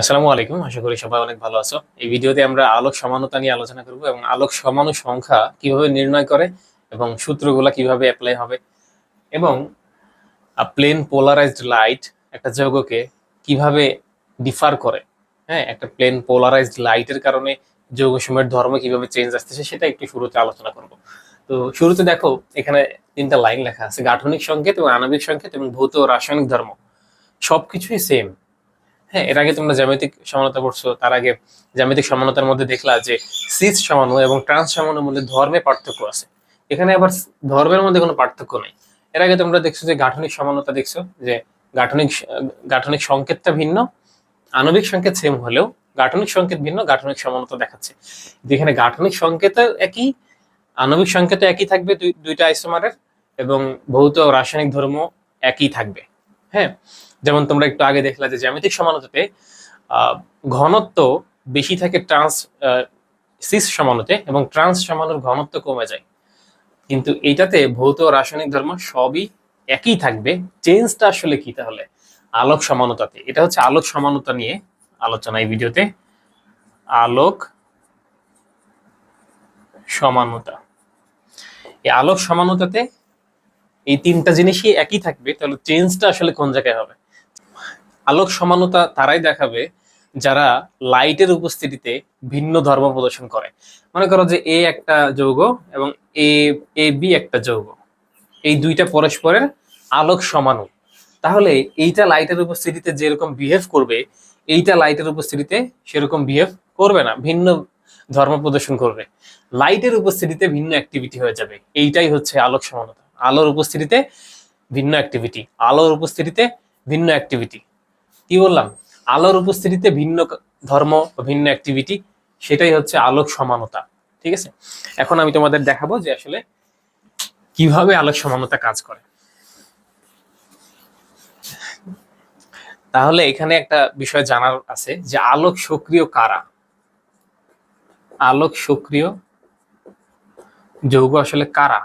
আসসালামু আলাইকুম, আশা করি সবাই অনেক ভালো আছো। এই ভিডিওতে আমরা আলোক সমানতা নিয়ে আলোচনা করব এবং আলোক সমাণু সংখ্যা কীভাবে নির্ণয় করে এবং সূত্রগুলা কীভাবে অ্যাপ্লাই হবে এবং প্লেন পোলারাইজড লাইট একটা যৌগকে কীভাবে ডিফার করে। হ্যাঁ একটা প্লেন পোলারাইজড লাইটের কারণে যৌগ সময়ের ধর্ম কীভাবে চেঞ্জ আসতেছে সেটা একটু শুরুতে আলোচনা করব। তো শুরুতে দেখো, এখানে তিনটা লাইন লেখা আছে, গাঠনিক সংকেত এবং আণবিক সংকেত এবং ভৌত রাসায়নিক ধর্ম। সবকিছুই সেম হ্যাঁ এর আগে তোমরা জ্যামিতিক সমানতা পড়ছো, তার আগে জ্যামিতিক সমানতার মধ্যে দেখলা যে সিস সমাণু এবং ট্রান্স সমাণুর মধ্যে ধর্মে পার্থক্য আছে। এখানে আবার ধর্মের মধ্যে কোনো পার্থক্য নেই। এর আগে তোমরা দেখছ যে গাঠনিক সমানতা দেখছ, যে গাঠনিক গাঠনিক সংকেতটা ভিন্ন, আণবিক সংকেত সেম হলেও গাঠনিক সংকেত ভিন্ন, গাঠনিক সমানতা দেখাচ্ছে। যেখানে গাঠনিক সংকেত একই, আণবিক সংকেত একই থাকবে দুই- দুইটা আইসোমারের এবং ভৌত রাসায়নিক ধর্ম একই থাকবে। হ্যাঁ? যেমন তোমরা একটু আগে দেখলা যে জ্যামিতিক সমানুতাতে ঘনত্ব বেশি থাকে ট্রান্স সিস সমানুতে এবং ট্রান্স সমানুর ঘনত্ব কমে যায়। কিন্তু এইটাতে ভৌত রাসায়নিক ধর্ম সবই একই থাকবে। চেঞ্জটা আসলে কি তাহলে? আলোক সমানুতাতে। এটা হচ্ছে আলোক সমানুতা নিয়ে আলোচনা এই ভিডিওতে। আলোক সমানুতা। এই আলোক সমানুতাতে এই তিনটা জিনিসই একই থাকবে। তাহলে চেঞ্জটা আসলে কোন জায়গায় হবে? আলোক সমানতা তারাই দেখাবে যারা লাইটের উপস্থিতিতে ভিন্ন ধর্ম প্রদর্শন করে। মনে করো যে এ একটা যৌগ এবং এ এ বি একটা যৌগ। এই দুইটা পরস্পরের আলোক সমানু তাহলে এইটা লাইটের উপস্থিতিতে যেরকম বিহেভ করবে, এইটা লাইটের উপস্থিতিতে সেরকম বিহেভ করবে না, ভিন্ন ধর্ম প্রদর্শন করবে। লাইটের উপস্থিতিতে ভিন্ন অ্যাক্টিভিটি হয়ে যাবে। এইটাই হচ্ছে আলোক সমানতা। আলোর উপস্থিতিতে ভিন্ন অ্যাক্টিভিটি আলোর উপস্থিতিতে ভিন্ন অ্যাক্টিভিটি কি বললাম? আলোর উপস্থিতিতে ভিন্ন ধর্ম ভিন্ন অ্যাক্টিভিটি সেটাই হচ্ছে আলোক সমানতা, ঠিক আছে? এখন আমি তোমাদের দেখাবো যে আসলে কীভাবে আলোক সমানতা কাজ করে। তাহলে এখানে একটা বিষয় জানার আছে যে আলোক সক্রিয় কারা? আলোক সক্রিয় যৌগ আসলে কারা?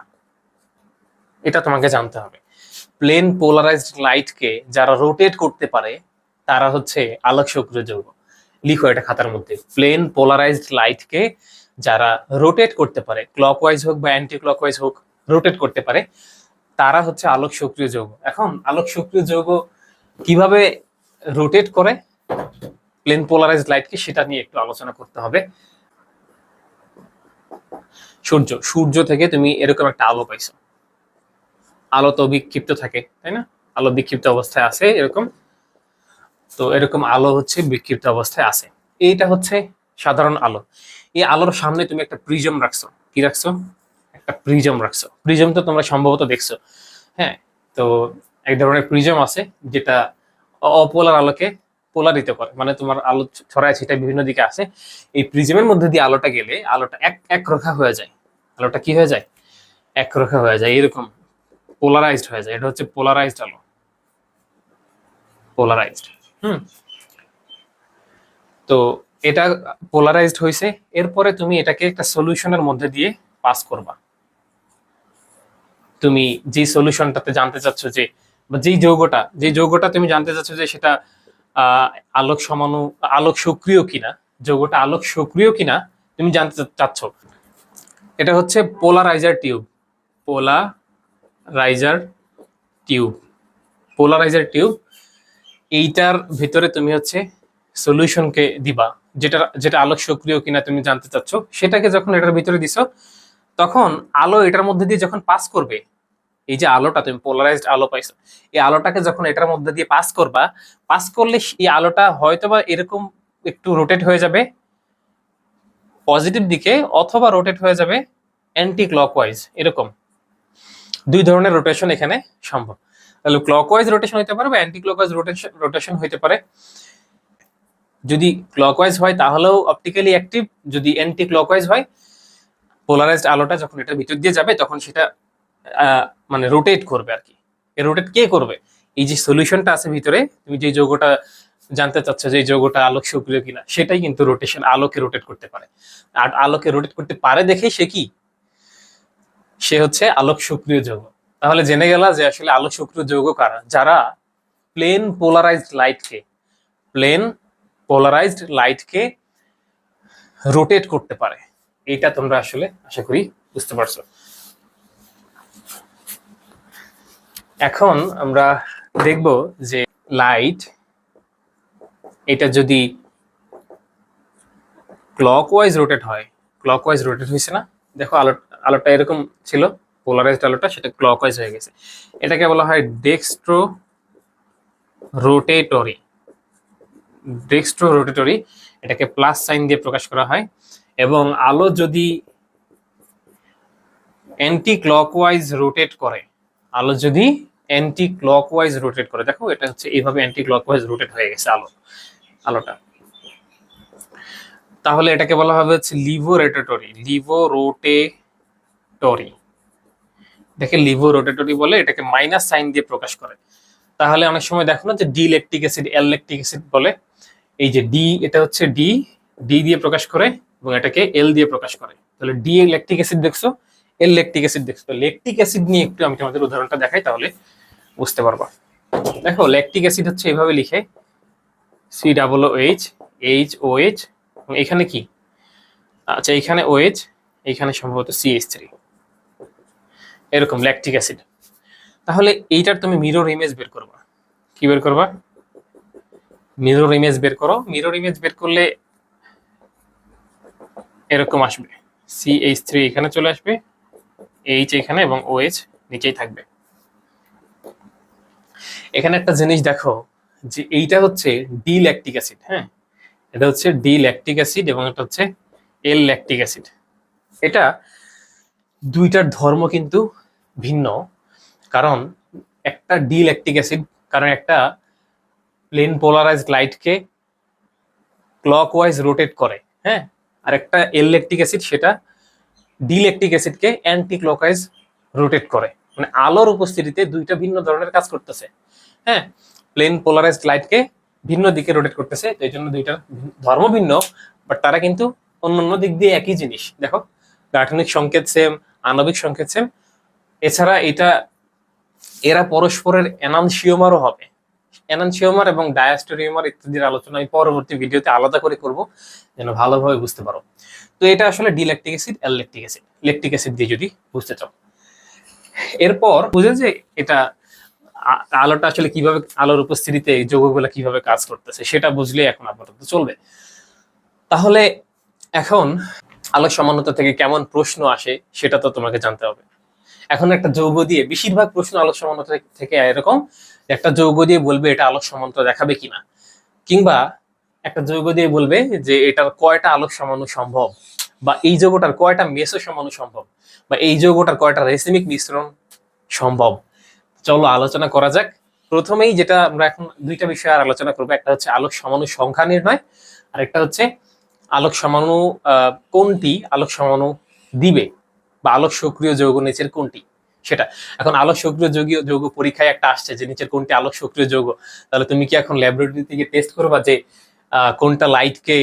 এটা তোমাকে জানতে হবে। প্লেন পোলারাইজড লাইটকে যারা রোটেট করতে পারে তারা হচ্ছে আলোক সক্রিয় যৌগ। লিখো এটা খাতার মধ্যে। প্লেন পোলারাইজড লাইটকে যারা রোটেট করতে পারে ক্লকওয়াইজ হোক বা অ্যান্টি ক্লকওয়াইজ হোক রোটেট করতে পারে, তারা হচ্ছে আলোক সক্রিয় যৌগ। এখন আলোক সক্রিয় যৌগ কীভাবে রোটেট করে? প্লেন পোলারাইজড লাইটকে সেটা নিয়ে একটু আলোচনা করতে হবে। সূর্য সূর্য থেকে তুমি এরকম একটা আলো পাইছো। আলো তো বিক্ষিপ্ত থাকে, তাই না? আলো বিক্ষিপ্ত অবস্থায় আছে এরকম। তো এরকম আলো হচ্ছে বিক্ষিপ্ত অবস্থায় আছে। এইটা হচ্ছে সাধারণ আলো। এই আলোর সামনে তুমি একটা প্রিজম রাখছো। কি রাখছো? একটা প্রিজম রাখছো। প্রিজম তো তোমরা সম্ভবত দেখছ। হ্যাঁ তো এক ধরনের প্রিজম আছে যেটা অপোলার আলোকে পোলারিত করে। মানে তোমার আলো ছড়ায় সেটা বিভিন্ন দিকে আছে এই প্রিজমের মধ্যে দিয়ে আলোটা গেলে আলোটা এক এক রোখা হয়ে যায়। আলোটা কি হয়ে যায়? এক রোখা হয়ে যায়। এরকম পোলারাইজড হয়ে যায়। এটা হচ্ছে পোলারাইজড আলো। পোলারাইজড হুম। তো এটা পোলারাইজড হয়েছে এরপরে তুমি এটাকে একটা সলিউশনের মধ্যে দিয়ে পাস করবা। তুমি যে সলিউশনটাতে জানতে চাচ্ছ যে, বা যেই যৌগটা, যে যৌগটা তুমি জানতে চাচ্ছ যে সেটা আলোক সমানু, আলোক সক্রিয় কিনা, যৌগটা আলোক সক্রিয় কিনা, তুমি জানতে চাচ্ছ। এটা হচ্ছে polarizer tube polarizer tube polarizer tube এইটার ভিতরে তুমি হচ্ছে সলিউশনকে দিবা, যেটা যেটা আলোক সক্রিয় কিনা তুমি জানতে চাচ্ছ, সেটাকে যখন এটার ভিতরে দিছো, তখন আলো এটার মধ্যে দিয়ে যখন পাস করবে, এই যে আলোটা তুমি পোলারাইজড আলো পাইছো, এই আলোটাকে যখন এটার মধ্যে দিয়ে পাস করবা পাস করলে এই আলোটা হয়তোবা এরকম একটু রোটেট হয়ে যাবে পজিটিভ দিকে অথবা রোটেট হয়ে যাবে অ্যান্টি ক্লকওয়াইজ এরকম। দুই ধরনের রোটেশন এখানে সম্ভব। তাহলে ক্লকওয়াইজ রোটেশন হতে পারে বা অ্যান্টি ক্লকওয়াইজ রোটেশন রোটেশন হতে পারে। যদি ক্লকওয়াইজ হয়, তাহলেও অপটিক্যালি অ্যাক্টিভ যদি অ্যান্টি ক্লকওয়াইজ হয় পোলারাইজড আলোটা যখন এটার ভিতর দিয়ে যাবে, তখন সেটা মানে রোটেট করবে আর কি। এই রোটেট কে করবে? এই যে সলিউশনটা আছে ভিতরে, তুমি যে যৌগটা জানতে চাচ্ছ যে এই যৌগটা আলোক সক্রিয় কিনা, সেটাই কিন্তু রোটেশন আলোকে রোটেট করতে পারে। আর আলোকে রোটেট করতে পারে দেখে সে কি? সে হচ্ছে আলোক সক্রিয় যৌগ। তাহলে জেনে গেলা যে আসলে আলোক সক্রিয় যৌগ কারা? যারা প্লেন পোলারাইজড লাইটকে প্লেন পোলারাইজড লাইটকে রোটেট করতে পারে। এটা তোমরা আসলে আশা করি বুঝতে পারছ। এখন আমরা দেখব যে লাইট এটা যদি ক্লকওয়াইজ রোটেট হয় ক্লকওয়াইজ রোটেট হয়েছে না? দেখো আলো আলোটা এরকম ছিল। পোলারাইজড আলোটা সেটা ক্লকওয়াইজ হয়ে গেছে। এটাকে বলা হয় ডেক্সট্রো রোটেটরি ডেক্সট্রো রোটেটরি এটাকে প্লাস সাইন দিয়ে প্রকাশ করা হয় এবং আলো যদি অ্যান্টি ক্লকওয়াইজ রোটেট করে, আলো যদি অ্যান্টি ক্লকওয়াইজ রোটেট করে, দেখো এটা হচ্ছে এইভাবে অ্যান্টি ক্লকওয়াইজ রোটেট হয়ে গেছে আলো, আলোটা। তাহলে এটাকে বলা হবে হচ্ছে লিভো রোটেটরি লিভো রোটেটরি এটাকে লিভো রোটেটরি বলে, এটাকে মাইনাস সাইন দিয়ে প্রকাশ করে। তাহলে অনেক সময় দেখো না যে D lactic acid, L lactic acid বলে, এই যে ডি, এটা হচ্ছে ডি ডি দিয়ে প্রকাশ করে এবং এটাকে এল দিয়ে প্রকাশ করে। তাহলে ডি ল্যাকটিক অ্যাসিড দেখছ, এল ল্যাকটিক অ্যাসিড দেখছ। ল্যাকটিক অ্যাসিড নিয়ে একটু আমি তোমাদের উদাহরণটা দেখাই, তাহলে বুঝতে পারবা। দেখো ল্যাকটিক অ্যাসিড হচ্ছে এভাবে লিখে C double O H H O H এখানে কি? আচ্ছা এখানে ও এইচ এইখানে সম্ভবত সি এইচ থ্রি এরকম ল্যাকটিক অ্যাসিড তাহলে এইটার তুমি মিরর ইমেজ বের করবা। কি বের করবা? মিরর ইমেজ বের করো। মিরর ইমেজ বের করলে এরকম আসবে। সি এইচ থ্রি এখানে চলে আসবে এইচ এখানে এবং ও এইচ নিচেই থাকবে। এখানে একটা জিনিস দেখো যে এইটা হচ্ছে ডি ল্যাকটিক অ্যাসিড হ্যাঁ? এটা হচ্ছে ডি ল্যাকটিক অ্যাসিড এবং এটা হচ্ছে এল ল্যাকটিক অ্যাসিড এটা দুইটার ধর্ম কিন্তু ভিন্ন, কারণ একটা ডি ল্যাকটিক অ্যাসিড, কারণ একটা প্লেন পোলারাইজড লাইটকে ক্লকওয়াইজ রোটেট করে হ্যাঁ? আর একটা এল অ্যাসিড সেটা ডি অ্যাসিডকে অ্যান্টি ক্লকওয়াইজ রোটেট করে। মানে আলোর উপস্থিতিতে দুইটা ভিন্ন ধরনের কাজ করতেছে হ্যাঁ? প্লেন পোলারাইজড লাইটকে ভিন্ন দিকে রোটেট করতেছে এই জন্য দুইটা ধর্ম ভিন্ন, বাট তারা কিন্তু অন্য অন্য দিক দিয়ে একই জিনিস। দেখো, গাঠনিক সংকেত সেম আণবিক সংকেত সেম এছাড়া এটা এরা পরস্পরের এনানসিওমারও হবে। এনানসিওমার এবং ডায়াস্টোরিওমার ইত্যাদির আলোচনা আমি পরবর্তী ভিডিওতে আলাদা করে করব, যেন ভালোভাবে বুঝতে পারো। তো এটা আসলে D lactic acid L lactic acid. Lactic acid দিয়ে যদি বুঝতে চাও। এরপর বুঝে যে এটা আলোটা আসলে কীভাবে আলোর উপস্থিতিতে যৌগগুলো কীভাবে কাজ করতেছে, সেটা বুঝলে এখন আপাতত চলবে। তাহলে এখন আলোক সমানতা থেকে কেমন প্রশ্ন আসে, সেটা তো তোমাকে জানতে হবে। এখন একটা যৌগ দিয়ে বেশিরভাগ প্রশ্ন আলোক সমানতা থেকে এরকম, একটা যৌগ দিয়ে বলবে এটা আলোক সমানতা দেখাবে কিনা। কিংবা একটা যৌগ দিয়ে বলবে যে এটার কয়টা আলোক সমানু সম্ভব, বা এই যৌগটার কয়টা মেসো সমানু সম্ভব, বা এই যৌগটার কয়টা রেসিমিক মিশ্রণ সম্ভব। চলো আলোচনা করা যাক। প্রথমেই যেটা আমরা এখন দুইটা বিষয় আর আলোচনা করব, একটা হচ্ছে আলোক সমানু সংখ্যা নির্ণয় আর একটা হচ্ছে আলোক সমানু কোনটি আলোক সমানু দিবে। বা আলোক সক্রিয় যৌগ নিচের কোনটি? সেটা। এখন আলোক সক্রিয় যৌগীয় যৌগ পরীক্ষায় একটা আসছে যে নিচের কোনটি আলোক সক্রিয় যৌগ। তাহলে তুমি কি এখন ল্যাবরেটরি থেকে টেস্ট করবা যে কোনটা লাইটকে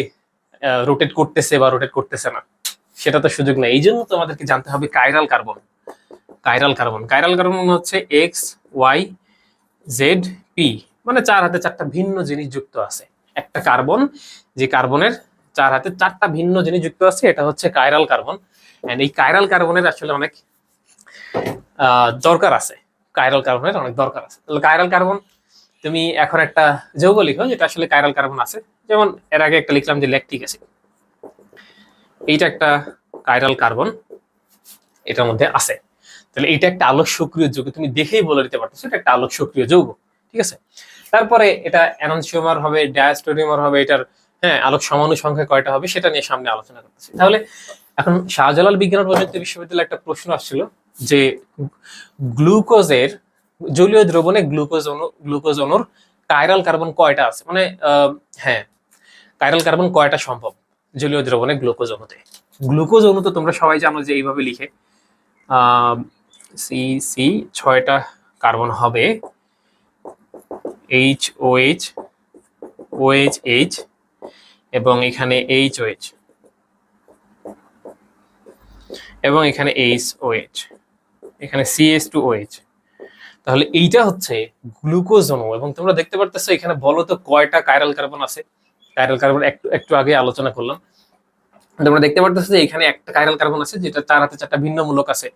রোটেট করতেছে বা রোটেট করতেছে না? সেটা তো সুযোগ নেই। এই জন্য তোমাদেরকে জানতে হবে chiral carbon chiral carbon chiral carbon হচ্ছে এক্স ওয়াই জেড পি মানে চার হাতে চারটা ভিন্ন জিনিস যুক্ত আছে। একটা কার্বন যে কার্বনের চার হাতে চারটা ভিন্ন জিনিস যুক্ত আছে, এটা হচ্ছে কাইরাল কার্বন এন্ড এই কাইরাল কার্বনের আসলে অনেক দরকার আছে। কাইরাল কার্বনের অনেক দরকার আছে। তাহলে কাইরাল কার্বন তুমি এখন একটা যৌগ লিখো, যেটা আসলে কাইরাল কার্বন আছে। যেমন এর আগে একটা লিখলাম যে ল্যাকটিক অ্যাসিড এইটা একটা কাইরাল কার্বন এটার মধ্যে আছে। তাহলে এটা একটা আলোক সক্রিয় যৌগ। তুমি দেখেই বলে দিতে পারতেছো, এটা একটা আলোক সক্রিয় যৌগ। ঠিক আছে? তারপরে এটা অ্যানন্সিওমার হবে ডায়াস্টোরিয়ামার হবে, এটার হ্যাঁ আলোক সমানু সংখ্যা কয়টা হবে, সেটা নিয়ে সামনে আলোচনা করতেছি। তাহলে এখন শাহজালাল বিজ্ঞান প্রযুক্তি বিশ্ববিদ্যালয়ে একটা প্রশ্ন আসছিল যে গ্লুকোজের জলীয় দ্রবণে গ্লুকোজ অণু গ্লুকোজ অনুর কাইরাল কার্বন কয়টা আছে? মানে হ্যাঁ কাইরাল কার্বন কয়টা সম্ভব জলীয় দ্রবণে গ্লুকোজ অণুতে গ্লুকোজ অণু তো তোমরা সবাই জানো যে এইভাবে লিখে। সি সি ছয়টা কার্বন হবে। H O H O H H এবং এখানে এইচ ও এইচ এবং এখানে এইচ ও এইচ এখানে সিএস টু ও এইচ তাহলে এইটা হচ্ছে গ্লুকোজ অণু এবং তোমরা দেখতে পারতেছো এখানে বলো তো কয়টা কাইরাল কার্বন আছে? কাইরাল কার্বন একটু একটু আগে আলোচনা করলাম। তোমরা দেখতে পারতেছো যে এখানে একটা কাইরাল কার্বন আছে, যেটা চার হাতে চারটা ভিন্ন মূলক আছে,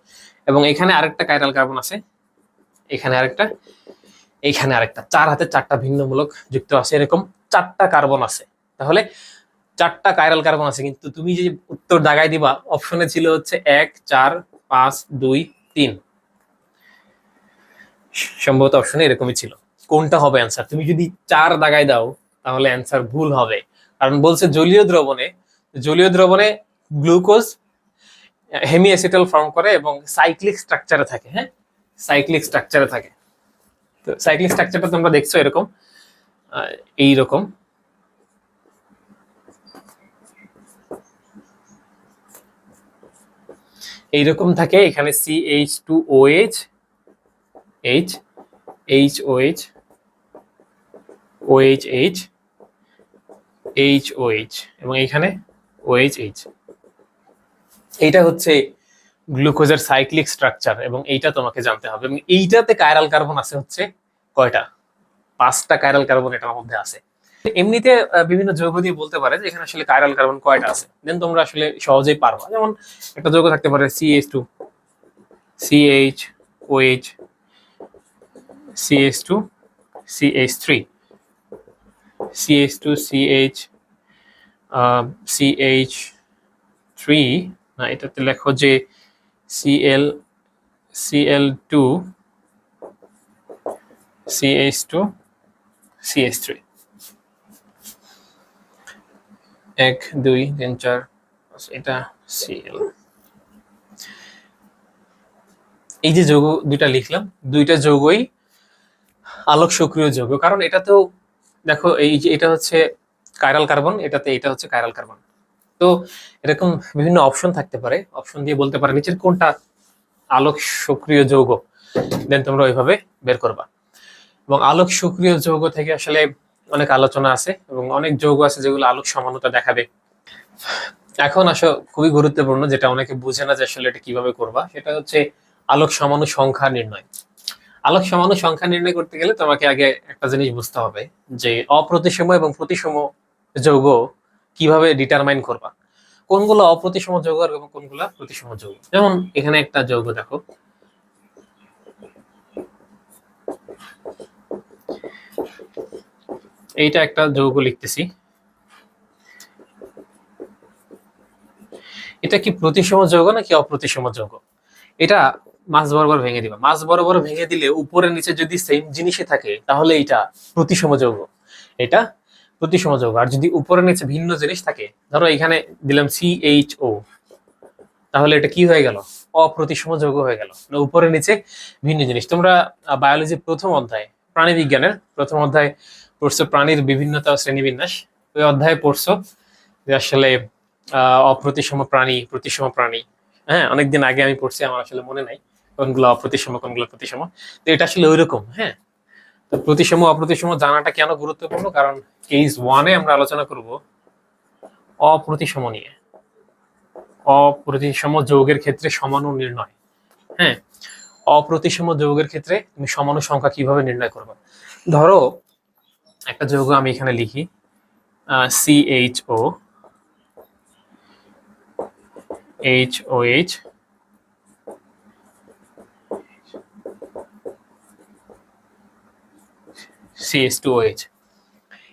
এবং এখানে আরেকটা কাইরাল কার্বন আছে, এখানে আরেকটা এখানে আরেকটা, চার হাতে চারটা ভিন্ন মূলক যুক্ত আছে, এরকম চারটা কার্বন আছে। তাহলে চারটা কাইরাল কার্বন আছে, কিন্তু তুমি যে উত্তর দাগায় দিবা অপশনে ছিল হচ্ছে এক, চার, পাঁচ, দুই, তিন। সম্ভবত অপশনে এরকমই ছিল। কোনটা হবে অ্যান্সার তুমি যদি চার দাগায় দাও, তাহলে অ্যান্সার ভুল হবে। কারণ বলছে জলীয় দ্রবণে জলীয় দ্রবণে গ্লুকোজ হেমি অ্যাসিটাল ফর্ম করে এবং সাইক্লিক স্ট্রাকচারে থাকে হ্যাঁ? সাইক্লিক স্ট্রাকচারে থাকে। তো সাইক্লিক স্ট্রাকচারটা তোমরা দেখছ এরকম এইরকম। এইরকম থাকে, এখানে C H two O H H H O H O H H H O H এবং এখানে ও এইচ এইচ এইটা হচ্ছে গ্লুকোজের সাইক্লিক স্ট্রাকচার, এবং এইটা তোমাকে জানতে হবে। এবং এইটাতে কায়রাল কার্বন আছে হচ্ছে কয়টা? পাঁচটা কায়রাল কার্বন এটার মধ্যে আছে। এমনিতে বিভিন্ন যৌগ দিয়ে বলতে পারে যে এখানে আসলে কাইরাল কার্বন কয়টা আছে? দেন তোমরা আসলে সহজেই পারবা। যেমন একটা যৌগ থাকতে পারে CH two CH OH CH two CH three CH two CH CH three না, এটাতে লেখো যে Cl Cl two CH two CH three এক, দুই, তিন, চার এটা সিএল এই যে যৌগ দুইটা লিখলাম, দুইটা যৌগই আলোক সক্রিয় যৌগ। কারণ এটাতেও দেখো, এই যে এটা হচ্ছে কাইরাল কার্বন এটাতে এটা হচ্ছে কাইরাল কার্বন তো এরকম বিভিন্ন অপশন থাকতে পারে। অপশন দিয়ে বলতে পারে, নিচের কোনটা আলোক সক্রিয় যৌগ? দেন তোমরা ওইভাবে বের করবা। এবং আলোক সক্রিয় যৌগ থেকে আসলে অনেক আলোচনা আছে এবং অনেক যৌগ আছে যেগুলো আলোক সমানতা দেখাবে। এখন আসো খুবই গুরুত্বপূর্ণ যেটা অনেকে বুঝে না যে আসলে এটা কীভাবে করবা, সেটা হচ্ছে আলোক সমানু সংখ্যা নির্ণয়। আলোক সমানু সংখ্যা নির্ণয় করতে গেলে তোমাকে আগে একটা জিনিস বুঝতে হবে যে অপ্রতিসম এবং প্রতিসম যৌগ কীভাবে ডিটারমাইন করবা। কোনগুলো অপ্রতিসম যৌগ আর কোনগুলো প্রতিসম যৌগ? যেমন এখানে একটা যৌগ দেখো এইটা একটা যৌগ লিখতেছি। এটা কি প্রতিসম যৌগ নাকি অপ্রতিসম যৌগ? এটা মাছ বরাবর ভেঙে দিবা। মাছ বরাবর ভেঙে দিলে উপরে নিচে যদি সেম জিনিসে থাকে, তাহলে এটা প্রতিসম যৌগ। এটা প্রতিসম যৌগ। আর যদি উপরে নিচে ভিন্ন জিনিস থাকে, ধরো এখানে দিলাম সি এইচ ও তাহলে এটা কি হয়ে গেল? অপ্রতিসম যৌগ হয়ে গেল। মানে উপরে নিচে ভিন্ন জিনিস। তোমরা বায়োলজির প্রথম অধ্যায় প্রাণী বিজ্ঞানের প্রথম অধ্যায় পড়ছো প্রাণীর বিভিন্নতা শ্রেণীবিন্যাস। ওই অধ্যায়ে পড়ছো যে আসলে অপ্রতিসম প্রাণী, প্রতিসম প্রাণী। হ্যাঁ অনেকদিন আগে আমি পড়ছি, আমার আসলে মনে নাই কোনগুলো অপ্রতিসম, কোনগুলো প্রতিসম। তো এটা আসলে ওইরকম হ্যাঁ। তো প্রতিসম, অপ্রতিসম জানাটা কেন গুরুত্বপূর্ণ? কারণ কেস ওয়ানে আমরা আলোচনা করব অপ্রতিসম নিয়ে। অপ্রতিসম যৌগের ক্ষেত্রে সমাণু নির্ণয়। হ্যাঁ অপ্রতিসম যৌগের ক্ষেত্রে তুমি সমাণু সংখ্যা কীভাবে নির্ণয় করবে? ধরো একটা যৌগ আমি এখানে লিখি C H O H CS two H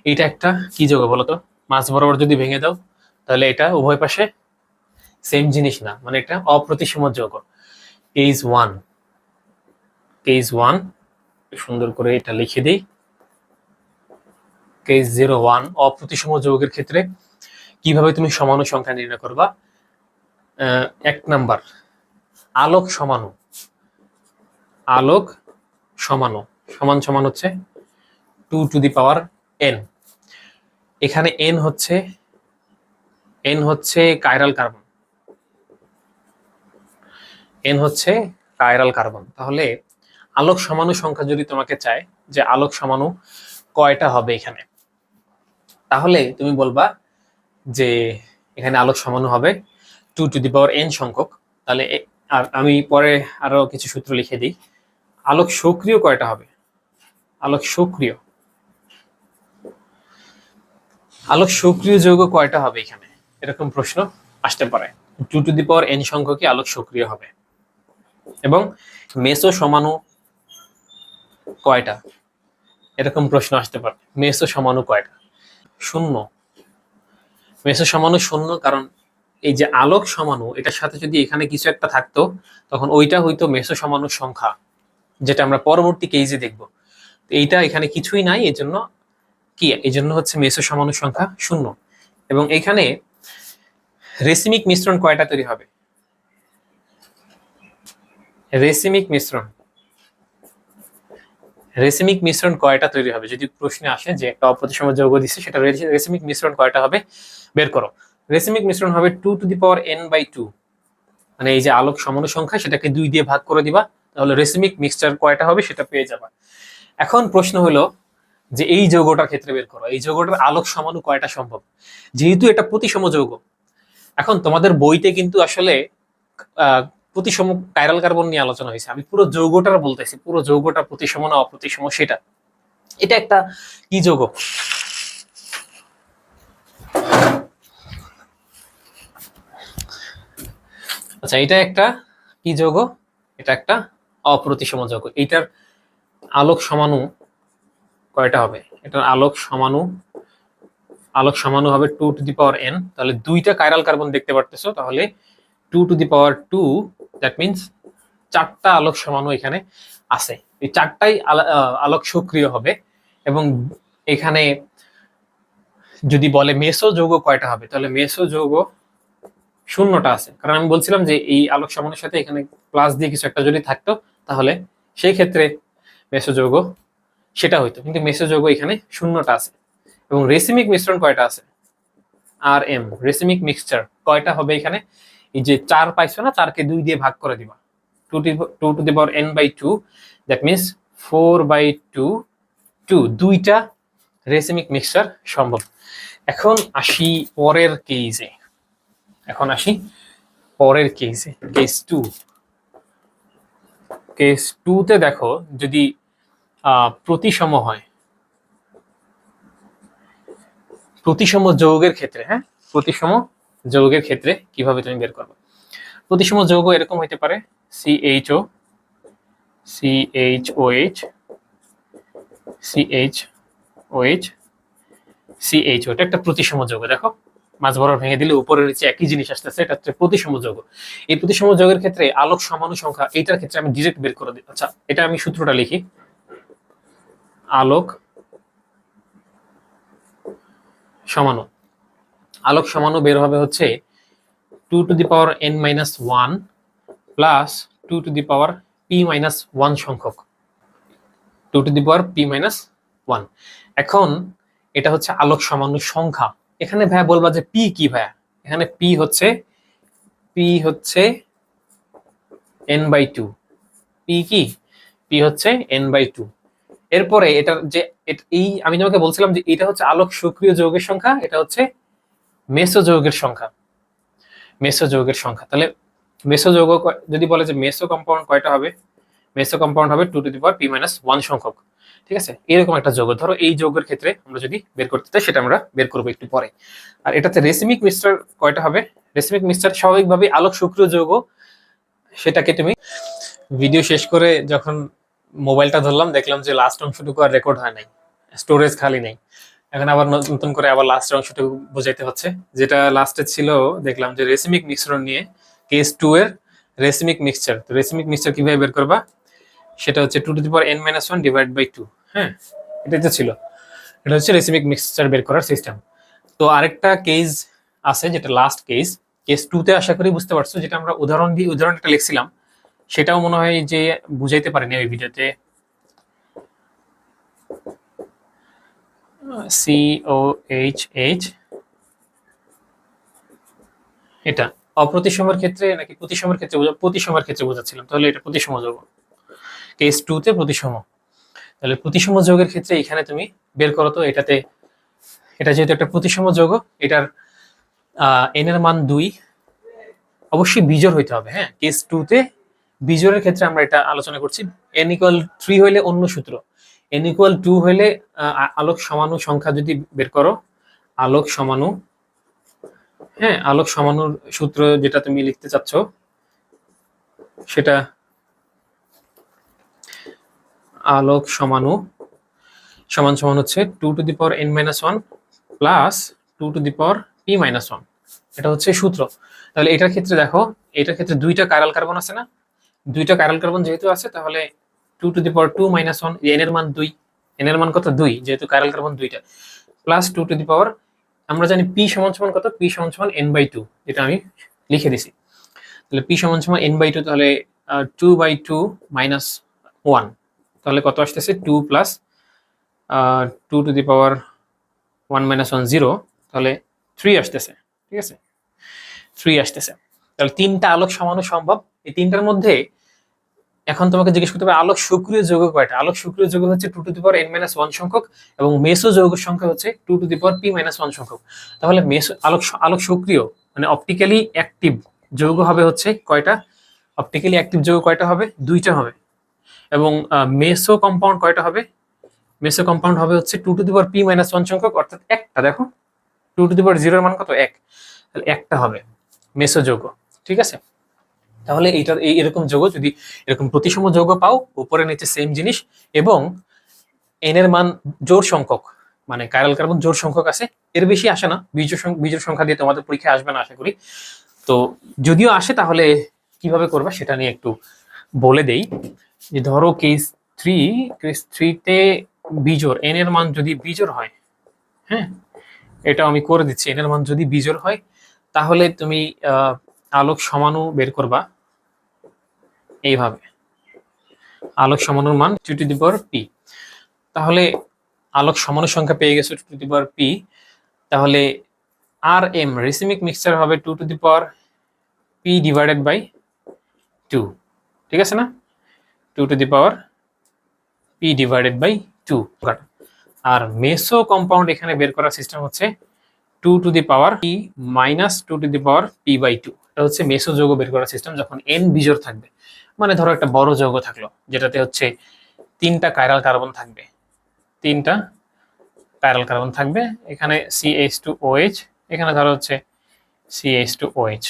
এইটা একটা কি যৌগ বলো তো মাছ বরাবর যদি ভেঙে দাও, তাহলে এটা উভয় পাশে সেম জিনিস না মানে এটা অপ্রতিসম যৌগ। কেজ ওয়ান কেজ ওয়ান সুন্দর করে এটা লিখে দিই। কেস জিরো ওয়ান অপ্রতিসম যৌগের ক্ষেত্রে কীভাবে তুমি সমাণু সংখ্যা নির্ণয় করবা? এক নাম্বার, আলোক সমাণু আলোক সমাণু সমান সমান হচ্ছে two to the power n এখানে এন হচ্ছে এন হচ্ছে কাইরাল কার্বন এন হচ্ছে কাইরাল কার্বন তাহলে আলোক সমাণু সংখ্যা যদি তোমাকে চায় যে আলোক সমাণু কয়টা হবে এখানে? তাহলে তুমি বলবা যে এখানে আলোক সমাণু হবে two to the power n সংখ্যক। তাহলে আর আমি পরে আরও কিছু সূত্র লিখে দিই। আলোক সক্রিয় কয়টা হবে? আলোক সক্রিয়। আলোক সক্রিয় যৌগ কয়টা হবে এখানে? এরকম প্রশ্ন আসতে পারে। Two to the power n সংখ্যকই আলোক সক্রিয় হবে। এবং মেসো সমাণু কয়টা? এরকম প্রশ্ন আসতে পারে। মেসো সমাণু কয়টা? শূন্য। মেসো সমাণু শূন্য, কারণ এই যে আলোক সমাণু এটার সাথে যদি এখানে কিছু একটা থাকতো, তখন ওইটা হইতো মেসো সমাণু সংখ্যা, যেটা আমরা পরবর্তী কেজে দেখব। এইটা এখানে কিছুই নাই এই জন্য কি? এই জন্য হচ্ছে মেসো সমাণু সংখ্যা শূন্য। এবং এখানে রেসিমিক মিশ্রণ কয়টা তৈরি হবে? রেসিমিক মিশ্রণ। রেসিমিক মিশ্রণ কয়টা তৈরি হবে? যদি প্রশ্নে আসে যে একটা অপ্রতিসম যৌগ দিচ্ছে, সেটা রেসিমিক মিশ্রণ কয়টা হবে? বের করো। রেসিমিক মিশ্রণ হবে two to the power n by two মানে এই যে আলোক সমাণু সংখ্যা সেটাকে দুই দিয়ে ভাগ করে দিবা, তাহলে রেসিমিক মিক্সচার কয়টা হবে সেটা পেয়ে যাবা। এখন প্রশ্ন হলো যে এই যৌগটার ক্ষেত্রে বের করো। এই যৌগটার আলোক সমাণু কয়টা সম্ভব? যেহেতু এটা প্রতিসম যৌগ, এখন তোমাদের বইতে কিন্তু আসলে প্রতিসম কাইরাল কার্বন নিয়ে আলোচনা হয়েছে। আমি পুরো যৌগটার বলতেছি, পুরো যৌগটা প্রতিসম না অপ্রতিসম সেটা। এটা একটা কি যৌগ? আচ্ছা এটা একটা কি যৌগ? এটা একটা অপ্রতিসম যৌগ। এইটার আলোক সমাণু কয়টা হবে? এটার আলোক সমাণু আলোক সমাণু হবে two to the power n তাহলে দুইটা কাইরাল কার্বন দেখতে পারতেছো, তাহলে two to the power two that means চারটা আলোক সমাণু এখানে আছে। এই চারটাই আলোক সক্রিয় হবে এবং এখানে যদি বলে মেসো যৌগ কয়টা হবে, তাহলে মেসো যৌগ শূন্যটা আছে। কারণ আমি বলছিলাম যে এই আলোক সমানুর সাথে এখানে প্লাস দিয়ে কিছু একটা যদি থাকতো, তাহলে সেই ক্ষেত্রে মেসো যৌগ সেটা হইতো। কিন্তু মেসো যৌগ এখানে শূন্যটা আছে। এবং রেসিমিক মিশ্রণ কয়টা আছে? আর এম রেসিমিক মিক্সচার কয়টা হবে এখানে? এই যে চার পাইছো না, চারকে দুই দিয়ে ভাগ করে দিবা। Two two to the power n by two that means four by two two দুইটা রেসিমিক মিক্সচার সম্ভব। এখন আসি পরের কেজে এখন আসি পরের কেসে কেস টু কেস টুতে দেখো, যদি প্রতিসম হয়, প্রতিসম যৌগের ক্ষেত্রে হ্যাঁ? প্রতিসম যৌগের ক্ষেত্রে কীভাবে তুমি বের করবে? প্রতিসম যৌগ এরকম হইতে পারে সিএইচও সিএইচওএইচ সিএইচওএইচ সিএইচ এটা একটা প্রতিসম যৌগ, দেখো। মাছ বরাবর ভেঙে দিলে উপরের নিচে একই জিনিস আসতেছে, এটা হচ্ছে প্রতিসম যৌগ। এই প্রতিসম যৌগের ক্ষেত্রে আলোক সমাণু সংখ্যা, এইটার ক্ষেত্রে আমি ডিরেক্ট বের করে দিই। আচ্ছা এটা আমি সূত্রটা লিখি। আলোক সমাণু আলোক সমাণু বের হবে হচ্ছে two to the power n minus one plus two to the power P minus one সংখ্যক। Two to the power P minus one. এখন এটা হচ্ছে আলোক সমাণু সংখ্যা। এখানে ভাইয়া বলবা যে পি কি ভাইয়া? এখানে পি হচ্ছে পি হচ্ছে এন বাই টু। পি কি? পি হচ্ছে এন বাই টু। এরপরে এটার যে এই আমি তোমাকে বলছিলাম যে এটা হচ্ছে আলোক সক্রিয় যৌগের সংখ্যা, এটা হচ্ছে মেসো যৌগের সংখ্যা। মেসো যৌগের সংখ্যা। তাহলে মেসো যৌগ যদি বলে যে মেসো কম্পাউন্ড কয়টা হবে? মেসো কম্পাউন্ড হবে two to the power P minus one সংখ্যক। ঠিক আছে? এরকম একটা যৌগ। ধরো এই যৌগের ক্ষেত্রে আমরা যদি বের করতে চাই, সেটা আমরা বের করব একটু পরে। আর এটাতে রেসিমিক মিক্সচার কয়টা হবে? রেসিমিক মিক্সচার স্বাভাবিকভাবে আলোক সক্রিয় যৌগ। সেটাকে তুমি ভিডিও শেষ করে যখন মোবাইলটা ধরলাম, দেখলাম যে লাস্ট অংশটুকু আর রেকর্ড হয় নাই। স্টোরেজ খালি নেই। এখন আবার নতুন করে আবার লাস্ট অংশটুকু বোঝাইতে হচ্ছে। যেটা লাস্টে ছিল, দেখলাম যে রেসিমিক মিক্সচার নিয়ে কেস টু এর রেসিমিক মিক্সচার তো রেসিমিক মিক্সচার কীভাবে বের করবা? সেটা হচ্ছে two to the power n minus one divide by two হ্যাঁ? এটাই তো ছিল। এটা হচ্ছে রেসিমিক মিক্সচার বের করার সিস্টেম তো আরেকটা কেস আছে, যেটা লাস্ট কেস কেস টুতে আশা করি বুঝতে পারছ, যেটা আমরা উদাহরণ দিয়ে উদাহরণ একটা লিখছিলাম। সেটাও মনে হয় যে বুঝাইতে পারিনি ওই ভিডিওতে এইচ এটা। অপ্রতিসমের ক্ষেত্রে নাকি প্রতিসমের ক্ষেত্রে বোঝা- প্রতিসমের ক্ষেত্রে বোঝাচ্ছিলাম। তাহলে এটা প্রতিসম যৌগ। কেস টুতে প্রতিসম। তাহলে প্রতিসম যোগের ক্ষেত্রে এখানে তুমি বের করো তো, এটাতে এটা যেহেতু একটা প্রতিসম যৌগ, এটার এন এর মান দুই। অবশ্যই বিজোড় হইতে হবে হ্যাঁ? কেস টুতে বিজোড়ের ক্ষেত্রে আমরা এটা আলোচনা করছি। এন ইকুয়াল থ্রি হইলে অন্য সূত্র। এন ইকুয়াল টু আহ, আলোক সমাণু সংখ্যা যদি বের করো আলোক সমাণু হ্যাঁ আলোক সমাণুর সূত্র যেটা তুমি লিখতে চাচ্ছ সেটা আলোক সমাণু সমান সমান হচ্ছে two to the power n minus one plus two to the power P minus one এটা হচ্ছে সূত্র। তাহলে এটার ক্ষেত্রে দেখো এটার ক্ষেত্রে দুইটা কাইরাল কার্বন আছে না? দুইটা কাইরাল কার্বন যেহেতু আছে তাহলে two to the power two minus one n এর মান দুই। এন এর মান কত? দুই, যেহেতু কাইরাল কার্বন দুইটা। Plus two to the power আমরা জানি পি সমান সমান কত? পি সমান সমান এন বাই টু যেটা আমি লিখে দিছি। তাহলে পি সমান সমান এন বাই টু তাহলে two by two minus one তাহলে কত আসতেছে? Two plus two to the power one minus one zero তাহলে থ্রি আসতেছে, ঠিক আছে? থ্রি আসতেছে। তাহলে তিনটা আলোক সমানো সম্ভব। এই তিনটার মধ্যে এখন তোমাকে জিজ্ঞেস করতে হবে, আলোক সক্রিয় যৌগ কয়টা? আলোক সক্রিয় যৌগ হচ্ছে two to the power n minus one সংখ্যক এবং মেসো যৌগের সংখ্যা হচ্ছে two to the power P minus one সংখ্যক। তাহলে মেসো, আলোক আলোক সক্রিয় মানে অপটিক্যালি অ্যাক্টিভ যৌগ হবে হচ্ছে কয়টা? অপটিক্যালি অ্যাক্টিভ যৌগ কয়টা হবে? দুইটা হবে। এবং মেসো কম্পাউন্ড কয়টা হবে? মেসো কম্পাউন্ড হবে হচ্ছে two to the power P minus one সংখ্যক, অর্থাৎ একটা, দেখো। টু টু দি পাওয়ার জিরোর মান কত? এক। তাহলে একটা হবে মেসো যৌগ, ঠিক আছে? তাহলে এইটা এই এরকম যৌগ যদি এরকম প্রতিসম যৌগ পাও উপরে নিচে সেম জিনিস এবং এন এর মান জোর সংখ্যক মানে কাইরাল কার্বন জোর সংখ্যক আছে, এর বেশি আসে না, বীজ সংখ্যা দিয়ে তোমাদের পরীক্ষায় আসবে না, আশা করি। তো যদিও আসে, তাহলে কীভাবে করবে সেটা নিয়ে একটু বলে দেই। যে ধরো কেস থ্রি কেস থ্রিতে বিজোর এন এর মান যদি বিজোর হয় হ্যাঁ এটা আমি করে দিচ্ছি এন এর মান যদি বিজোর হয়, তাহলে তুমি আলোক সমাণু বের করবা। এইভাবে। আলোক সমাণুর মান two to the power P তাহলে আলোক সমাণু সংখ্যা পেয়ে গেছে two to the power P তাহলে আর এম রেসিমিক মিক্সচার হবে two to the power P divided by two ঠিক আছে না? Two to the power P divided by two R meso compound এখানে বের করার সিস্টেম হচ্ছে two to the power P minus two to the power P by two এটা হচ্ছে মেসো যৌগ বের করার সিস্টেম যখন এন বিজোর থাকবে। মানে ধরো একটা বড় যৌগ থাকল, যেটাতে হচ্ছে তিনটা কাইরাল কার্বন থাকবে। তিনটা কাইরাল কার্বন থাকবে, এখানে সি এইচ টু ওএইচ এখানে ধরো হচ্ছে সি এইচ টু ওএইচ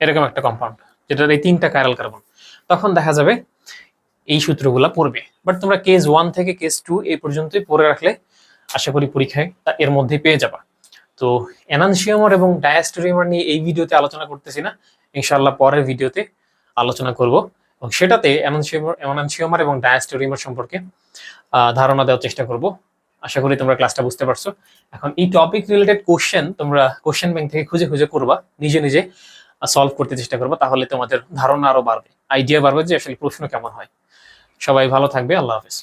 এরকম একটা কম্পাউন্ড যেটার এই তিনটা কাইরাল কার্বন তখন দেখা যাবে এই সূত্রগুলো পড়বে। বাট তোমরা কেস ওয়ান থেকে কেস টু এই পর্যন্তই পড়ে রাখলে আশা করি পরীক্ষায় তা এর মধ্যে পেয়ে যাবা। তো এনানসিওমার এবং ডায়াস্টোরিয়ামার নিয়ে এই ভিডিওতে আলোচনা করতেছি না। ইনশাআল্লাহ পরের ভিডিওতে আলোচনা করব। এবং সেটাতে এনানসিওমার এবং ডায়াস্টোরিমার সম্পর্কে ধারণা দেওয়ার চেষ্টা করব। আশা করি তোমরা ক্লাসটা বুঝতে পারছ। এখন এই টপিক রিলেটেড কোশ্চেন তোমরা কোশ্চেন ব্যাংক থেকে খুঁজে খুঁজে করবা, নিজে নিজে সলভ করতে চেষ্টা করবা, তাহলে তোমাদের ধারণা আরও বাড়বে। আইডিয়া বাড়বে যে আসলে প্রশ্ন কেমন হয়। সবাই ভালো থাকবে, আল্লাহ হাফেজ।